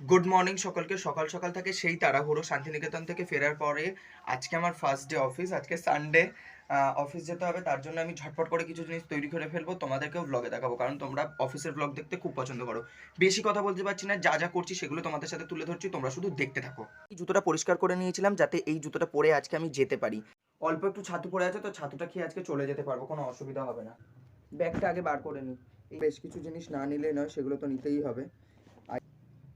Good morning সকলকে, সকাল সকাল থেকে সেই তাড়াহুড়ো শান্তিনিকেতন থেকে ফেরার পরে আজকে আমার ফার্স্ট ডে অফিস আজকে সানডে অফিস যেতে হবে। তার জন্য আমি ঝটপট করে কিছু জিনিস তৈরি করে ফেলব। তোমাদেরকেও ব্লগে দেখাবো। কারণ তোমরা অফিসের ব্লগ দেখতে খুব পছন্দ করো। বেশি কথা বলতে পারছি না। যা যা করছি সেগুলো তোমাদের সাথে তুলে ধরছি। তোমরা শুধু দেখতে থাকো। এই জুতোটা পরিষ্কার করে নিয়েছিলাম যাতে এই জুতোটা পরে আজকে আমি যেতে পারি। অল্প একটু ছাতু পড়ে আছে, তো ছাতুটা খেয়ে আজকে চলে যেতে পারব। কোনো অসুবিধা হবে না। ব্যাগটা আগে বার করে নিই। বেশ কিছু জিনিস না নিলে নয়, সেগুলো তো নিতেই হবে।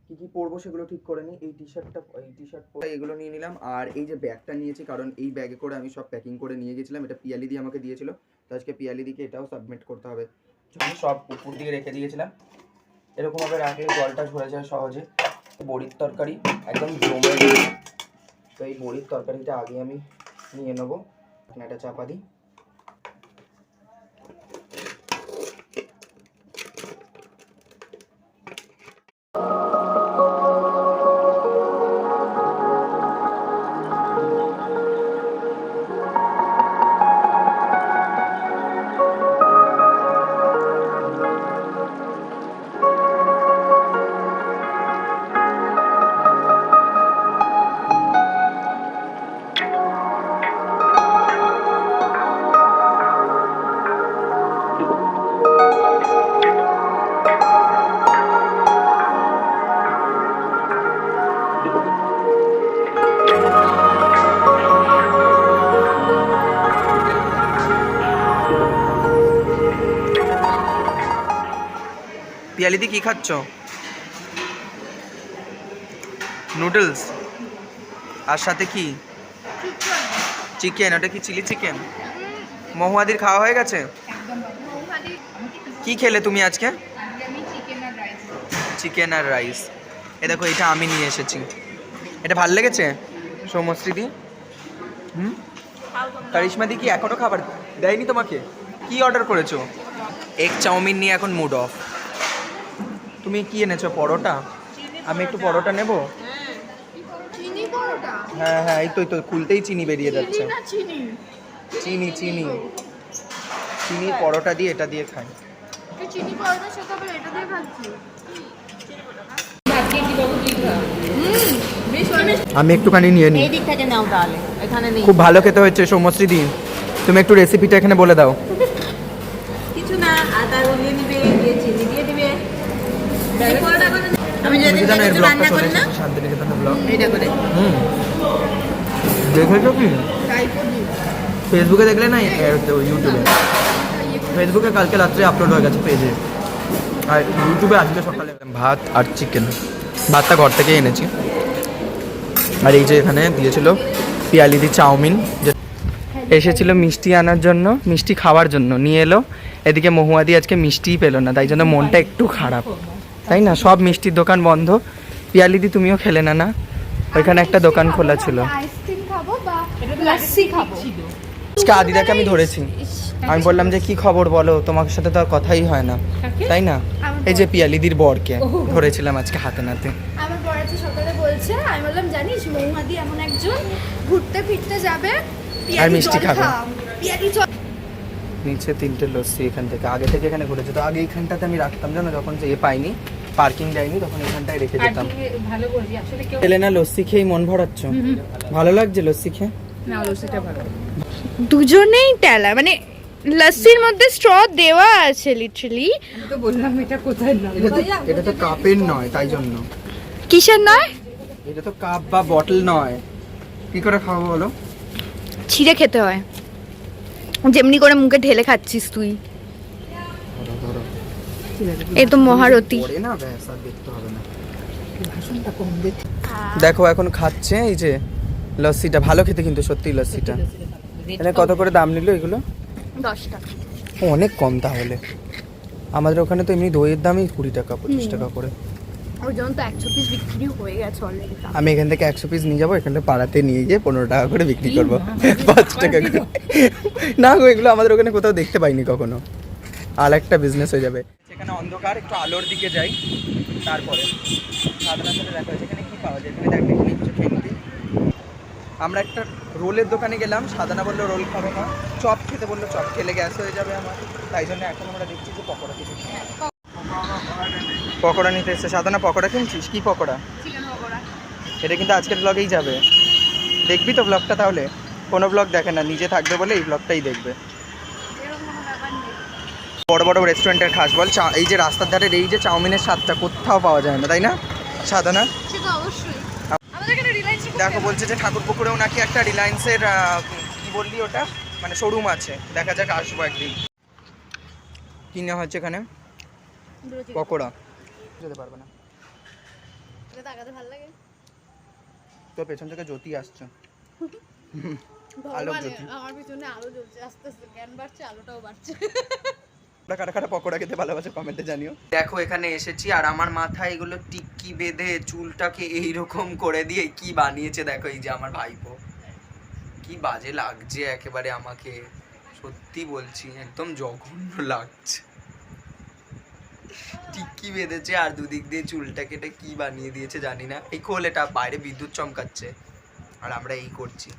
কি কি পরবো সেগুলো ঠিক করে নিই। এই টি শার্টটা এই টি শার্ট পরে এগুলো নিয়ে নিলাম। আর এই যে ব্যাগটা নিয়েছি, কারণ এই ব্যাগে করে আমি সব প্যাকিং করে নিয়ে গেছিলাম। এটা পিয়ালি দিয়ে আমাকে দিয়েছিল। তো আজকে পিয়ালি দিকে এটাও সাবমিট করতে হবে। আমি সব উপর দিকে রেখে দিয়েছিলাম। এরকমভাবে রাখলে জলটা ঝরে যায় সহজে। বড়ির তরকারি, একদম জমে তো এই বড়ির তরকারিটা আগে আমি নিয়ে নেব। এটা চাপা দিই। পিয়ালিদি কি খাচ্ছ? নুডলস আর সাথে কি? চিকেন ওটা কি চিলি চিকেন মহুয়াদির খাওয়া হয়ে গেছে? কি খেলে তুমি আজকে? চিকেন আর রাইস এ দেখো, এটা আমি নিয়ে এসেছি। এটা ভালো লেগেছে? সৌমশ্রীদি হুম? কারিশ্মা দি কি এখনও খাবার দেয়নি তোমাকে? কি অর্ডার করেছ? এগ চাউমিন নিয়ে এখন মুড অফ তুমি কি এনেছো পরোটা? আমি একটু পরোটা নেব? হ্যাঁ হ্যাঁ এই তো এই তো খুলতেই চিনি বেরিয়ে যাচ্ছে। চিনি? চিনি চিনি পরোটা দিয়ে এটা দিয়ে খাই। আমি একটুখানি নিয়ে নিই। খুব ভালো খেতে হয়েছে সৌমশ্রী দিন তুমি একটু রেসিপিটা এখানে বলে দাও। কিছু না আদা দিয়ে চিনি দিয়ে দিবে এই পরোটা করে নে- আমি যেদিন কি জানো এর কিছু ব্লগটা রান্না করি না? শান্তিনিকেতনের ব্লগ এইটা করে। হুম। দেখেছ কি? ফেসবুকে দেখলে না তো ইউটিউবে ফেসবুকে কালকে রাত্রে আপলোড হয়ে গেছে পেজে আর ইউটিউবে আজকে সকালে। ভাত আর চিকেন ভাতটা ঘর থেকে এনেছি। আর এই যে এখানে দিয়েছিল পিয়ালিদি চাউমিন এসেছিল মিষ্টি আনার জন্য মিষ্টি খাওয়ার জন্য। নিয়ে এলো। এদিকে মহুয়াদি আজকে মিষ্টিই পেল না তাই জন্য মনটা একটু খারাপ। তাই না? সব মিষ্টির দোকান বন্ধ। পিয়ালিদি তুমিও খেলে না না? ওইখানে একটা দোকান খোলা ছিল। আজকে আদিদাকে আমি ধরেছি। আমি বললাম যে কি খবর বলো? তোমার সাথে তো আর কথাই হয় না। তাই না? এই যে পিয়ালিদির বরকে ধরেছিলাম আজকে হাতে নাতে আমার পড়াতে সকালে বলছে আমি বললাম জানিস মৌমাদি এমন একজন ঘুরতে ফিরতে যাবে পিয়ালি মিষ্টি খাবে। পিয়ালি নিচে তিনটে লস্যি এখান থেকে। আগে থেকে এখানে ঘুরেছে। তো আগে এইখানটাতে আমি রাখতাম জানো যখন যে এ পাইনি পার্কিং যাইনি তখন এখানটায় রেখে কেউ খেলে না লস্যি খেয়েই মন ভরাচ্ছ? ভালো লাগছে লস্যি খেয়ে? না লস্যিটা ভালো। দুজনেই টেলা মানে লস্যির মধ্যে স্ট্র দেওয়া আছে লিটারালি তো বললাম এটা কোথায় না? এটা তো এটা তো কাপের নয় তাই জন্য। কিসের নয়? এটা তো কাপ বা বটল নয়। কি করে খাব বলো? ছিঁড়ে খেতে হয়। যেমনি করে মুখে ঢেলে খাচ্ছিস তুই। এই তো মহারতী। দেখো এখন খাচ্ছে এই যে লস্যিটা। ভালো খেতে কিন্তু সত্যি লস্যিটা। এখানে কত করে দাম নিল এগুলো? টাকা অনেক কম তাহলে। আমাদের ওখানে তো এমনি দইয়ের দামই কুড়ি টাকা পঁচিশ টাকা করে। ওই জন্য তো একশো পিস বিক্রি হয়ে গেছে অলরেডি আমি এখান থেকে একশো পিস নিয়ে যাব এখানে পাড়াতে নিয়ে গিয়ে পনেরো টাকা করে বিক্রি করব। পাঁচ টাকা করে। না গো এগুলো আমাদের ওখানে কোথাও দেখতে পাইনি কখনো। আর একটা বিজনেস হয়ে যাবে। সেখানে অন্ধকার একটু আলোর দিকে যাই তারপরে সাধারণ সাথে দেখা হয়েছে। এখানে কি পাওয়া যায়? তুমি দেখো এখানে কিছু খেয়ে আমরা একটা রোলের দোকানে গেলাম সাদানা বলল রোল খাব না। চপ খেতে বলল চপ খেলে গ্যাস হয়ে যাবে আমার। তাই জন্য এখন আমরা দেখছি যে পকোড়া কিছু। পকোড়া নিতে এসছে। সাধনা পকোড়া কিনছিস? কি পকোড়া? এটা কিন্তু আজকের ব্লগেই যাবে। দেখবি তো ব্লগটা তাহলে? কোনো ব্লগ দেখে না নিজে থাকবে বলে এই ব্লগটাই দেখবে। কোনো বড় বড় রেস্টুরেন্টের খাস বল এই যে রাস্তার ধারের এই যে চাউমিনের স্বাদটা কোথাও পাওয়া যায় না তাই না? সাধনা? দেখো বলছে যে ঠাকুর পুকুরেও নাকি একটা রিলায়েন্সের কি বললি ওটা? মানে শোরুম আছে। দেখা যাক আসব একদিন। কি নেওয়া হচ্ছে এখানে? পকোড়া। যেতে পারবে না। তাকাতে ভালো লাগে? তো পেছন থেকে জ্যোতি আসছে। আলোক জ্যোতি। আমার পিছনে আলো জ্বলছে আস্তে আস্তে। জ্ঞান বাড়ছে আলোটাও বাড়ছে। তোমরা কাটা কাটা পকোড়া খেতে ভালোবাসো কমেন্টে জানিও। দেখো এখানে এসেছি আর আমার মাথায় এগুলো টিক্কি বেঁধে চুলটাকে এইরকম করে দিয়ে কি বানিয়েছে দেখো এই যে আমার ভাইপো। কি বাজে লাগছে একেবারে আমাকে। সত্যি বলছি একদম জঘন্য লাগছে। টিক্কি বেঁধেছে আর দুদিক দিয়ে চুলটা কেটে কি বানিয়ে দিয়েছে জানি না। এই খোল এটা বাইরে বিদ্যুৎ চমকাচ্ছে। আর আমরা এই করছি।